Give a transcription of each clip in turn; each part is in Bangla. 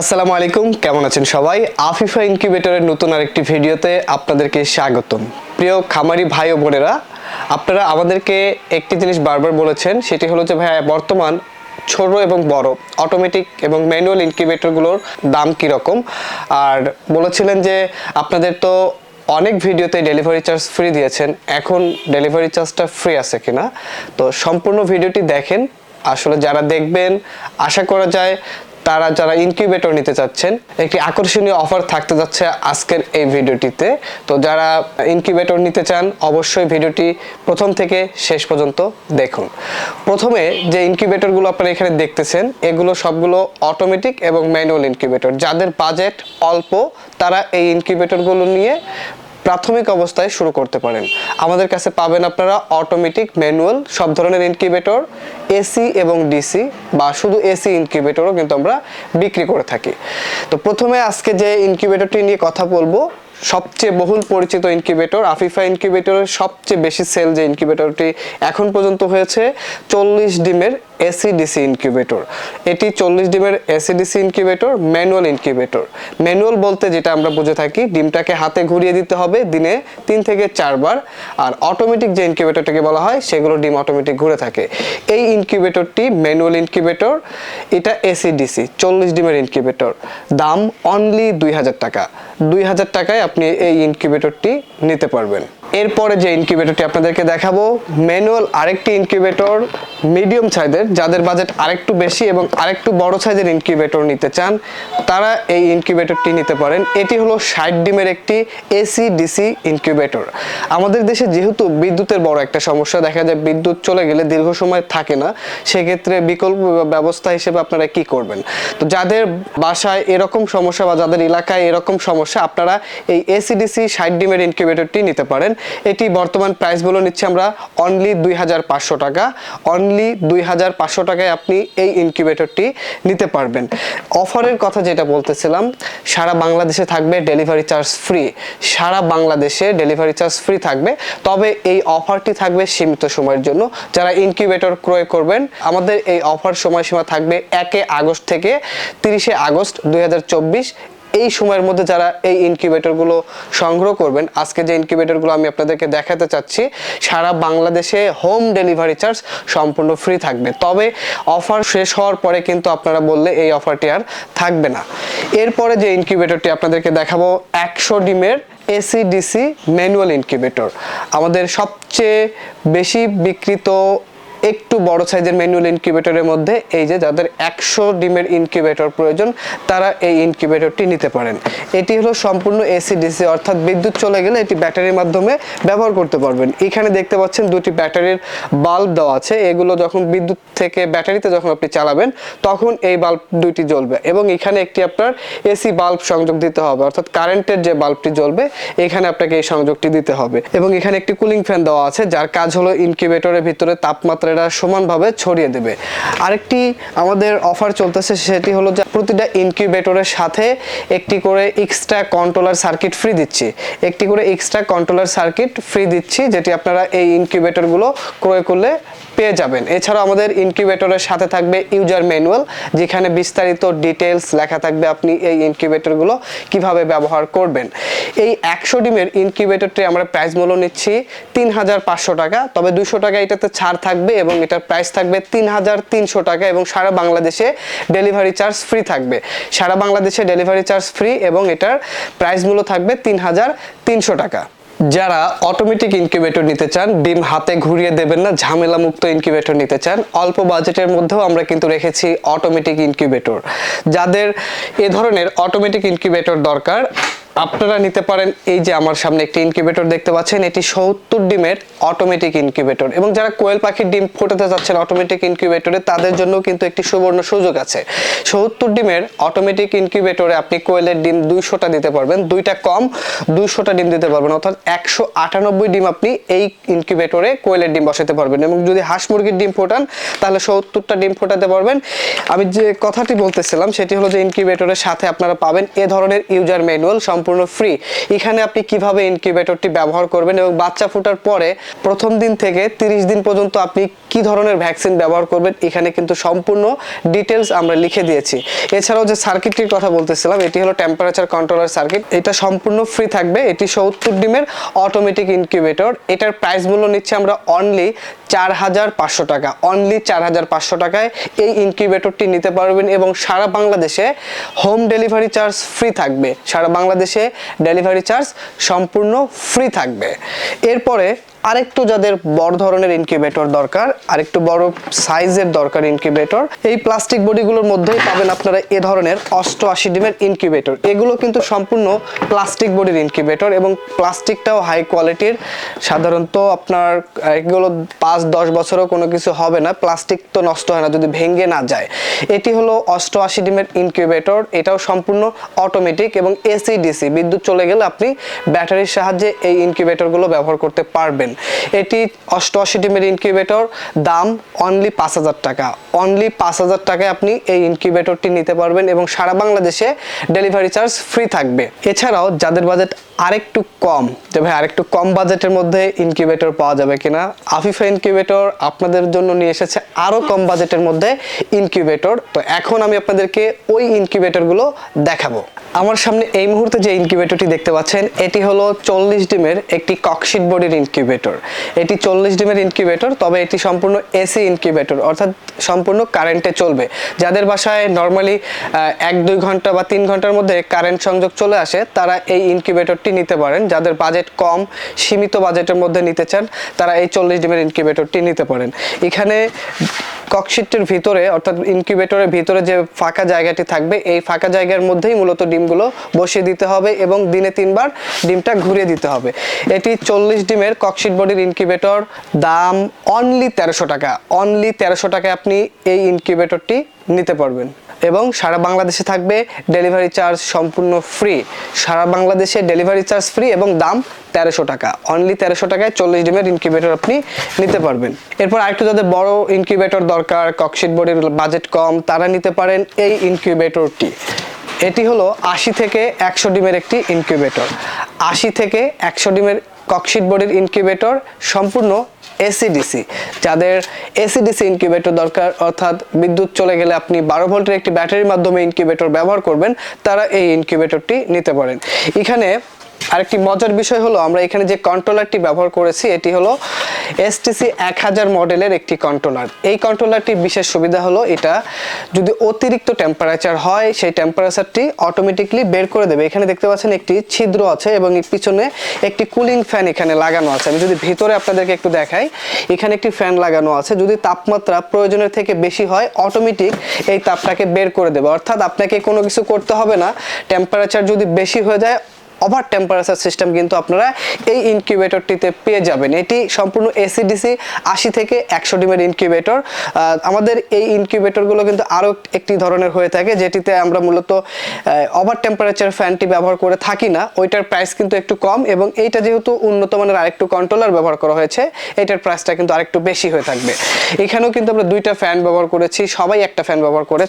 আসসালামু আলাইকুম, কেমন আছেন সবাই? আফিফা ইনকিউবেটরের নতুন আরেকটি ভিডিওতে আপনাদেরকে স্বাগতম। প্রিয় খামারি ভাই ও বোনেরা, আপনারা আমাদেরকে একটি জিনিস বারবার বলেছেন, সেটি হলো যে, ভাইয়া, বর্তমান ছোট এবং বড় অটোমেটিক এবং ম্যানুয়াল ইনকিউবেটরগুলোর দাম কীরকম? আর বলেছিলেন যে, আপনাদের তো অনেক ভিডিওতে ডেলিভারি চার্জ ফ্রি দিয়েছেন, এখন ডেলিভারি চার্জটা ফ্রি আছে কিনা? তো সম্পূর্ণ ভিডিওটি দেখেন। আসলে যারা দেখবেন, আশা করা যায় তারা যারা ইনকিউবেটর নিতে চাচ্ছেন, একটি আকর্ষণীয় অফার থাকতে যাচ্ছে আজকের এই ভিডিওটিতে। তো যারা ইনকিউবেটর নিতে চান, অবশ্যই ভিডিওটি প্রথম থেকে শেষ পর্যন্ত দেখুন। প্রথমে যে ইনকিউবেটরগুলো আপনারা এখানে দেখতেছেন, এগুলো সবগুলো অটোমেটিক এবং ম্যানুয়াল ইনকিউবেটর যাদের বাজেট অল্প, তারা এই ইনকিউবেটরগুলো নিয়ে প্রাথমিক অবস্থায় শুরু করতে পারেন। আমাদের কাছে পাবেন আপনারা অটোমেটিক ম্যানুয়াল সব ধরনের ইনকিউবেটর এসি এবং ডিসি বা শুধু এসি ইনকিউবেটরও কিন্তু আমরা বিক্রি করে থাকি। তো প্রথমে আজকে যে ইনকিউবেটরটি নিয়ে কথা বলব, সবচেয়ে বহুল পরিচিত ইনকিউবেটর আফিফা ইনকিউবেটরের সবচেয়ে বেশি সেল যে ইনকিউবেটরটি এখন পর্যন্ত হয়েছে, চল্লিশ ডিমের এসিডিসি ইনকিউবেটর এটি চল্লিশ ডিমের AC DC incubator manual incubator manual বলতে যেটা আমরা বুঝে থাকি, ডিমটাকে হাতে ঘুরিয়ে দিতে হবে দিনে তিন থেকে চারবার। আর অটোমেটিক যে ইনকিউবেটরটাকে বলা হয়, সেগুলো ডিম অটোমেটিক ঘুরে থাকে। এই ইনকিউবেটরটি ম্যানুয়াল ইনকিউবেটর এটা এসিডিসি চল্লিশ ডিমের ইনকিউবেটর দাম অনলি দুই হাজার টাকা। দুই হাজার টাকায় আপনি এই ইনকিউবেটরটি নিতে পারবেন। এরপরে যে ইনকিউবেটরটি আপনাদেরকে দেখাবো ম্যানুয়াল আরেকটি ইনকিউবেটর মিডিয়াম সাইজের যাদের বাজেট আরেকটু বেশি এবং আরেকটু বড় সাইজের ইনকিউবেটর নিতে চান, তারা এই ইনকিউবেটরটি নিতে পারেন। এটি হলো ষাট ডিমের একটি এসি ডিসি ইনকিউবেটর আমাদের দেশে যেহেতু বিদ্যুতের বড় একটা সমস্যা, দেখা যায় বিদ্যুৎ চলে গেলে দীর্ঘ সময় থাকে না, সেক্ষেত্রে বিকল্প ব্যবস্থা হিসেবে আপনারা কি করবেন? তো যাদের বাসায় এরকম সমস্যা বা যাদের এলাকায় এরকম সমস্যা, আপনারা এই এসিডিসি ষাট ডিমের ইনকিউবেটরটি নিতে পারেন। এটি বর্তমান প্রাইস বলে নিচ্ছি আমরা অনলি দুই হাজার পাঁচশো টাকা অনলি দুই হাজার পাঁচশো টাকায় আপনি এই ইনকিউবেটরটি নিতে পারবেন। অফারের কথা যেটা বলতেছিলাম, সারা বাংলাদেশে থাকবে ডেলিভারি চার্জ ফ্রি সারা বাংলাদেশে ডেলিভারি চার্জ ফ্রি থাকবে, তবে এই অফারটি থাকবে সীমিত সময়ের জন্য। যারা ইনকিউবেটর ক্রয় করবেন, আমাদের এই অফার সময়সীমা থাকবে একে আগস্ট থেকে তিরিশে আগস্ট দুই হাজার চব্বিশ এই সময়ের মধ্যে যারা এই ইনকিউবেটরগুলো সংগ্রহ করবেন, আজকে যে ইনকিউবেটরগুলো আমি আপনাদেরকে দেখাতে চাচ্ছি, সারা বাংলাদেশে হোম ডেলিভারি চার্জ সম্পূর্ণ ফ্রি থাকবে। তবে অফার শেষ হওয়ার পরে কিন্তু আপনারা বললে এই অফারটি আর থাকবে না। এরপরে যে ইনকিউবেটরটি আপনাদেরকে দেখাবো, একশো ডিমের এসি ডিসি ম্যানুয়াল ইনকিউবেটর আমাদের সবচেয়ে বেশি বিক্রিত একটু বড় সাইজের ম্যানুয়াল ইনকিউবেটরের মধ্যে, এই যে যাদের একশো ডিমের ইনকিউবেটর প্রয়োজন, তারা এই ইনকিউবেটরটি নিতে পারেন। এটি হলো সম্পূর্ণ এসি ডিসি অর্থাৎ বিদ্যুৎ চলে গেলে এটি ব্যাটারির মাধ্যমে ব্যবহার করতে পারবেন। এখানে দেখতে পাচ্ছেন দুটি ব্যাটারির বাল্ব দেওয়া আছে। এগুলো যখন বিদ্যুৎ থেকে ব্যাটারিতে যখন আপনি চালাবেন, তখন এই বাল্ব দুইটি জ্বলবে এবং এখানে একটি আপনার এসি বাল্ব সংযোগ দিতে হবে, অর্থাৎ কারেন্টের যে বাল্বটি জ্বলবে, এখানে আপনাকে এই সংযোগটি দিতে হবে। এবং এখানে একটি কুলিং ফ্যান দেওয়া আছে, যার কাজ হলো ইনকিউবেটরের ভিতরে তাপমাত্রা এটা সমানভাবে ছড়িয়ে দেবে। আরেকটি আমাদের অফার চলতেছে সেটি হলো যে প্রতিটা ইনকিউবেটরের সাথে একটি করে এক্সট্রা কন্ট্রোলার সার্কিট ফ্রি দিচ্ছি। একটি করে এক্সট্রা কন্ট্রোলার সার্কিট ফ্রি দিচ্ছি, যেটি আপনারা এই ইনকিউবেটরগুলো ক্রয় করলে পেয়ে যাবেন। এছাড়াও আমাদের ইনকিউবেটরের সাথে থাকবে ইউজার ম্যানুয়াল, যেখানে বিস্তারিত ডিটেলস লেখা থাকবে আপনি এই ইনকিউবেটরগুলো কীভাবে ব্যবহার করবেন। এই একশো ডিমের ইনকিউবেটরটি আমরা প্রাইস মূল্য নিচ্ছি তিন হাজার পাঁচশো টাকা, তবে দুশো টাকা এটাতে ছাড় থাকবে এবং এটার প্রাইস থাকবে তিন হাজার তিনশো টাকা এবং সারা বাংলাদেশে ডেলিভারি চার্জ ফ্রি থাকবে। সারা বাংলাদেশে ডেলিভারি চার্জ ফ্রি এবং এটার প্রাইস মূল্য থাকবে তিন হাজার তিনশো টাকা। যারা অটোমেটিক ইনকিউবেটর নিতে চান, ডিম হাতে ঘুরিয়ে দেবেন না ঝামেলা মুক্ত ইনকিউবেটর নিতে চান, অল্প বাজেটের মধ্যেও আমরা কিন্তু রেখেছি অটোমেটিক ইনকিউবেটর যাদের এ ধরনের অটোমেটিক ইনকিউবেটর দরকার আপনারা নিতে পারেন এই যে আমার সামনে একটি ইনকিউবেটর দেখতে পাচ্ছেন, এটি সত্তর ডিমের অটোমেটিক ইনকিউবেটর এবং যারা কোয়েল পাখির ডিম ফোটাতে যাচ্ছেন অটোমেটিক ইনকিউবেটরে তাদের জন্য কিন্তু একটি সুবর্ণ সুযোগ আছে। সত্তর ডিমের অটোমেটিক ইনকিউবেটরে আপনি কোয়েলের ডিম দুইশোটা দিতে পারবেন, দুইটা কম দুইশোটা ডিম দিতে পারবেন, অর্থাৎ একশো আটানব্বই ডিম আপনি এই ইনকিউবেটরে কোয়েলের ডিম বসাতে পারবেন। এবং যদি হাঁস মুরগির ডিম ফোটান, তাহলে সত্তরটা ডিম ফোটাতে পারবেন। আমি যে কথাটি বলতেছিলাম, সেটি হলো যে ইনকিউবেটরের সাথে আপনারা পাবেন এ ধরনের ইউজার ম্যানুয়াল সম্পূর্ণ ফ্রি এখানে আপনি কীভাবে ইনকিউবেটরটি ব্যবহার করবেন এবং বাচ্চা ফোটার পরে প্রথম দিন থেকে তিরিশ দিন পর্যন্ত আপনি কি ধরনের ভ্যাকসিন ব্যবহার করবেন, এখানে কিন্তু সম্পূর্ণ ডিটেলস আমরা লিখে দিয়েছি। এছাড়াও যে সার্কিটটির কথা বলতেছিলাম, এটি হলো টেম্পারেচার কন্ট্রোলার সার্কিট এটা সম্পূর্ণ ফ্রি থাকবে। এটি সত্তর ডিমের অটোমেটিক ইনকিউবেটর এটার প্রাইস মূল্য নিচ্ছে আমরা অনলি চার হাজার পাঁচশো টাকা। অনলি চার হাজার পাঁচশো টাকায় এই ইনকিউবেটরটি নিতে পারবেন এবং সারা বাংলাদেশে হোম ডেলিভারি চার্জ ফ্রি থাকবে। সারা বাংলাদেশে ডেলিভারি চার্জ সম্পূর্ণ ফ্রি থাকবে। এরপরে আরেকটু যাদের বড় ধরনের ইনকিউবেটর দরকার, আরেকটু বড় সাইজের দরকার ইনকিউবেটর এই প্লাস্টিক বডিগুলোর মধ্যেই পাবেন আপনারা এ ধরনের অষ্টআশি ডিমের ইনকিউবেটর এগুলো কিন্তু সম্পূর্ণ প্লাস্টিক বডির ইনকিউবেটর এবং প্লাস্টিকটাও হাই কোয়ালিটির সাধারণত আপনার, এগুলো পাঁচ, দশ বছরও কোনো কিছু হবে না প্লাস্টিক তো নষ্ট হয় না যদি ভেঙে না যায়। এটি হলো অষ্টআশি ডিমের ইনকিউবেটর এটাও সম্পূর্ণ অটোমেটিক এবং এসি ডিসি বিদ্যুৎ চলে গেলে আপনি ব্যাটারির সাহায্যে এই ইনকিউবেটরগুলো ব্যবহার করতে পারবেন। এটি অষ্টআশি ডিমের ইনকিউবেটর দাম অনলি পাঁচ হাজার টাকা। অনলি পাঁচ হাজার টাকায় আপনি এই ইনকিউবেটরটি নিতে পারবেন এবং সারা বাংলাদেশে ডেলিভারি চার্জ ফ্রি থাকবে। এছাড়াও যাদের বাজেট আরেকটু কম, যে ভাই আরেকটু কম বাজেটের মধ্যে ইনকিউবেটর পাওয়া যাবে কিনা, আফিফা ইনকিউবেটর আপনাদের জন্য নিয়ে এসেছে আরও কম বাজেটের মধ্যে ইনকিউবেটর তো এখন আমি আপনাদেরকে ওই ইনকিউবেটরগুলো দেখাবো। আমার সামনে এই মুহূর্তে যে ইনকিউবেটরটি দেখতে পাচ্ছেন, এটি হলো চল্লিশ ডিমের একটি ককশিট বডির ইনকিউবেটর এটি চল্লিশ ডিমের ইনকিউবেটর তবে এটি সম্পূর্ণ এসি ইনকিউবেটর অর্থাৎ সম্পূর্ণ কারেন্টে চলবে। যাদের বাসায় নর্মালি এক, দুই ঘণ্টা বা তিন ঘণ্টার মধ্যে কারেন্ট সংযোগ চলে আসে, তারা এই ইনকিউবেটরটি নিতে পারেন। যাদের বাজেট কম, সীমিত বাজেটের মধ্যে নিতে চান, তারা এই চল্লিশ ডিমের ইনকিউবেটরটি নিতে পারেন। এখানে ককশিটের ভিতরে, অর্থাৎ ইনকিউবেটরের ভিতরে যে ফাঁকা জায়গাটি থাকবে, এই ফাঁকা জায়গার মধ্যেই মূলত ডিমগুলো বসিয়ে দিতে হবে এবং দিনে তিনবার ডিমটা ঘুরিয়ে দিতে হবে। এটি চল্লিশ ডিমের ককশিট বডির ইনকিউবেটর দাম অনলি তেরোশো টাকা। অনলি তেরোশো টাকায় আপনি এই ইনকিউবেটরটি নিতে পারবেন। এবং সারা বাংলাদেশে থাকবে ডেলিভারি চার্জ সম্পূর্ণ ফ্রি। সারা বাংলাদেশে ডেলিভারি চার্জ ফ্রি এবং দাম তেরোশো টাকা। অনলি তেরোশো টাকায় চল্লিশ ডিমের ইনকিউবেটর আপনি নিতে পারবেন। এরপর আরেকটু যাদের বড় ইনকিউবেটর দরকার ককশিট বডির বাজেট কম, তারা নিতে পারেন এই ইনকিউবেটরটি এটি হলো আশি থেকে একশো ডিমের একটি ইনকিউবেটর আশি থেকে একশো ডিমের ককশিট বডির ইনকিউবেটর সম্পূর্ণ এসিডিসি যাদের এসিডিসি ইনকিউবেটর দরকার, অর্থাৎ বিদ্যুৎ চলে গেলে আপনি বারো ভোল্টের একটি ব্যাটারির মাধ্যমে ইনকিউবেটর ব্যবহার করবেন, তারা এই ইনকিউবেটরটি নিতে পারেন। এখানে আরেকটি মজার বিষয় হলো, আমরা এখানে যে কন্ট্রোলারটি ব্যবহার করেছি, এটি হলো এসটিসি এক হাজার মডেলের একটি কন্ট্রোলার এই কন্ট্রোলারটির বিশেষ সুবিধা হলো এটা, যদি অতিরিক্ত টেম্পারেচার হয়, সেই টেম্পারেচারটি অটোমেটিকলি বের করে দেবে। এখানে দেখতে পাচ্ছেন একটি ছিদ্র আছে এবং এর পিছনে একটি কুলিং ফ্যান এখানে লাগানো আছে। আমি যদি ভিতরে আপনাদেরকে একটু দেখাই, এখানে একটি ফ্যান লাগানো আছে। যদি তাপমাত্রা প্রয়োজনের থেকে বেশি হয় অটোমেটিক এই তাপটাকে বের করে দেবে। অর্থাৎ আপনাকে কোনো কিছু করতে হবে না। টেম্পারেচার যদি বেশি হয়ে যায় ওভার টেম্পারেচার সিস্টেম কিন্তু আপনারা এই ইনকিউবেটরটিতে পেয়ে যাবেন। এটি সম্পূর্ণ এসিডিসি আশি থেকে একশো ডিমের ইনকিউবেটর আমাদের এই ইনকিউবেটরগুলো কিন্তু আরও একটি ধরনের হয়ে থাকে, যেটিতে আমরা মূলত ওভার টেম্পারেচার ফ্যানটি ব্যবহার করে থাকি না। ওইটার প্রাইস কিন্তু একটু কম এবং এইটা যেহেতু উন্নত মানের আরেকটু কন্ট্রোলার ব্যবহার করা হয়েছে, এটার প্রাইসটা কিন্তু আরেকটু বেশি হয়ে থাকবে। এখানেও কিন্তু আমরা দুইটা ফ্যান ব্যবহার করেছি, সবাই একটা ফ্যান ব্যবহার করে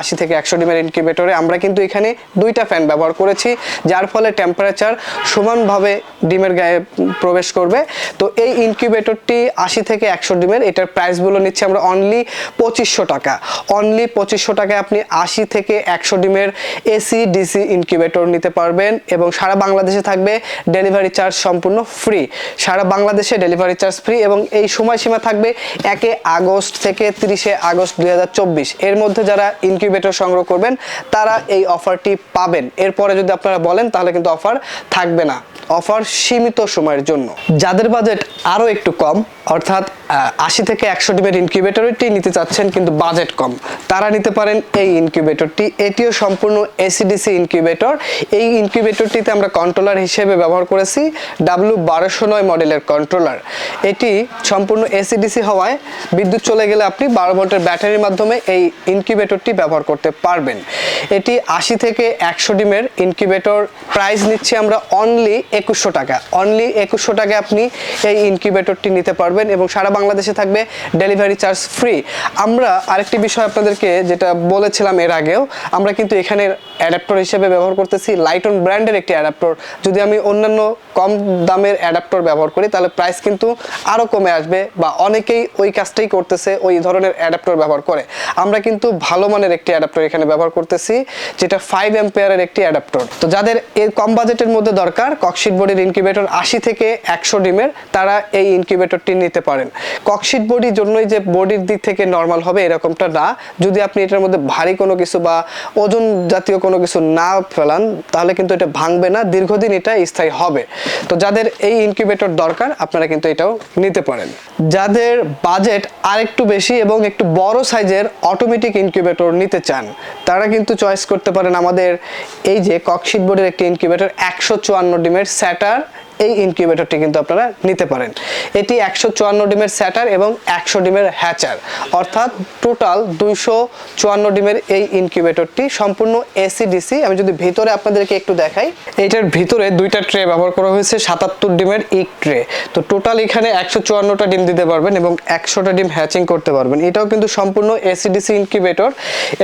আশি থেকে একশো ডিমের ইনকিউবেটরে আমরা কিন্তু এখানে দুইটা ফ্যান ব্যবহার করেছি, যার ফলে টেম্পারেচার সমানভাবে ডিমের গায়ে প্রবেশ করবে। তো এই ইনকিউবেটরটি আশি থেকে একশো ডিমের, এটার প্রাইসগুলো নিচ্ছে আমরা অনলি পঁচিশশো টাকা। অনলি পঁচিশশো টাকায় আপনি আশি থেকে একশো ডিমের এসি ডিসি ইনকিউবেটর নিতে পারবেন এবং সারা বাংলাদেশে থাকবে ডেলিভারি চার্জ সম্পূর্ণ ফ্রি সারা বাংলাদেশে ডেলিভারি চার্জ ফ্রি এবং এই সময়সীমা থাকবে একে আগস্ট থেকে তিরিশে আগস্ট দুই হাজার চব্বিশ। এর মধ্যে যারা ইনকিউবেটর সংগ্রহ করবেন, তারা এই অফারটি পাবেন। এরপরে যদি আপনারা বলেন, তাহলে কিন্তু অফার থাকবে না। অফার সীমিত সময়ের জন্য। যাদের বাজেট আরও একটু কম অর্থাৎ আশি থেকে একশো ডিমের ইনকিউবেটরটি নিতে চাচ্ছেন কিন্তু বাজেট কম। তারা নিতে পারেন এই ইনকিউবেটরটি এটিও সম্পূর্ণ এসিডিসি ইনকিউবেটর এই ইনকিউবেটরটিতে আমরা কন্ট্রোলার হিসেবে ব্যবহার করেছি ডাব্লিউ বারোশো নয় মডেলের কন্ট্রোলার এটি সম্পূর্ণ এসিডিসি হওয়ায় বিদ্যুৎ চলে গেলে আপনি বারো ভোল্টের ব্যাটারির মাধ্যমে এই ইনকিউবেটরটি ব্যবহার করতে পারবেন। এটি আশি থেকে একশো ডিমের ইনকিউবেটর প্রাইস নিচ্ছি আমরা অনলি একুশশো টাকা। অনলি একুশশো টাকা আপনি এই ইনকিউবেটরটি নিতে পারবেন এবং সারা বাংলাদেশে থাকবে ডেলিভারি চার্জ ফ্রি আমরা আরেকটি বিষয় আপনাদেরকে যেটা বলেছিলাম এর আগেও, আমরা কিন্তু এখানে অ্যাডাপ্টর হিসেবে ব্যবহার করতেছি। লাইটন ব্র্যান্ডের একটি অ্যাডাপ্টর যদি আমি অন্যান্য কম দামের অ্যাডাপ্টর ব্যবহার করি, তাহলে প্রাইস কিন্তু আরও কমে আসবে বা অনেকেই ওই কাজটাই করতেছে, ওই ধরনের অ্যাডাপ্টর ব্যবহার করে। আমরা কিন্তু ভালো মানের একটি অ্যাডাপ্টর এখানে ব্যবহার করতেছি, যেটা ফাইভ এম্পেয়ারের একটি অ্যাডাপ্টর তো যাদের এর কম বাজেটের মধ্যে দরকার ককশিট বডির ইনকিউবেটর আশি থেকে একশো ডিমের, তারা এই ইনকিউবেটরটি নিতে পারেন। ককশিট বডির জন্যই যে বডির দিক থেকে নর্মাল হবে এরকমটা না। যদি আপনি এটার মধ্যে ভারী কোনো কিছু বা ওজন জাতীয় কোনো কিছু না ফেলান, তাহলে কিন্তু এটা ভাঙবে না, দীর্ঘদিন এটা স্থায়ী হবে। তো যাদের এই ইনকিউবেটর দরকার, আপনারা কিন্তু এটাও নিতে পারেন। যাদের বাজেট আরেকটু বেশি এবং একটু বড় সাইজের অটোমেটিক ইনকিউবেটর নিতে চান, তারা কিন্তু চয়েস করতে পারেন আমাদের এই যে ককশিট বোর্ডের একটি ইনকিউবেটর একশো চুয়ান্ন ডিমের স্যাটার এই ইনকিউবেটরটি কিন্তু আপনারা নিতে পারেন। এটি একশো চুয়ান্ন ডিমের স্যাটার এবং একশো ডিমের হ্যাচার অর্থাৎ টোটাল দুইশো চুয়ান্ন ডিমের এই ইনকিউবেটরটি সম্পূর্ণ এসি ডিসি আমি যদি ভিতরে আপনাদেরকে একটু দেখাই, এটার ভিতরে দুইটা ট্রে ব্যবহার করা হয়েছে, সাতাত্তর ডিমের ইক ট্রে তো টোটাল এখানে একশো চুয়ান্নটা ডিম দিতে পারবেন এবং একশোটা ডিম হ্যাচিং করতে পারবেন। এটাও কিন্তু সম্পূর্ণ এসিডিসি ইনকিউবেটর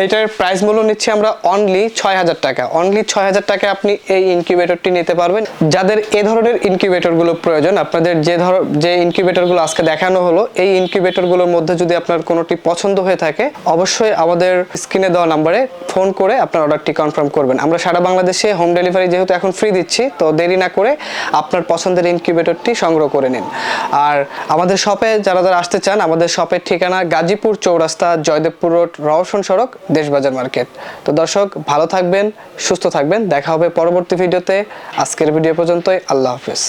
এটার প্রাইস মূল্য নিচ্ছি আমরা অনলি ছয় হাজার টাকা। অনলি ছয় হাজার টাকা আপনি এই ইনকিউবেটরটি নিতে পারবেন। যাদের এ ধরনের ইনকিউবেটরগুলো প্রয়োজন, আপনাদের যে ধর, যে ইনকিউবেটরগুলো আজকে দেখানো হলো, এই ইনকিউবেটরগুলোর মধ্যে যদি আপনার কোনোটি পছন্দ হয়ে থাকে, অবশ্যই আমাদের স্ক্রিনে দেওয়া নাম্বারে ফোন করে আপনার অর্ডারটি কনফার্ম করবেন। আমরা সারা বাংলাদেশে হোম ডেলিভারি যেহেতু এখন ফ্রি দিচ্ছি, তো দেরি না করে আপনার পছন্দের ইনকিউবেটরটি সংগ্রহ করে নিন। আর আমাদের শপে যারা যারা আসতে চান, আমাদের শপের ঠিকানা গাজীপুর চৌরাস্তা, জয়দেবপুর রোড, রওশন সড়ক, দেশবাজার মার্কেট। তো দর্শক, ভালো থাকবেন, সুস্থ থাকবেন। দেখা হবে পরবর্তী ভিডিওতে। আজকের ভিডিও পর্যন্তই। আল্লাহ হাফেজ।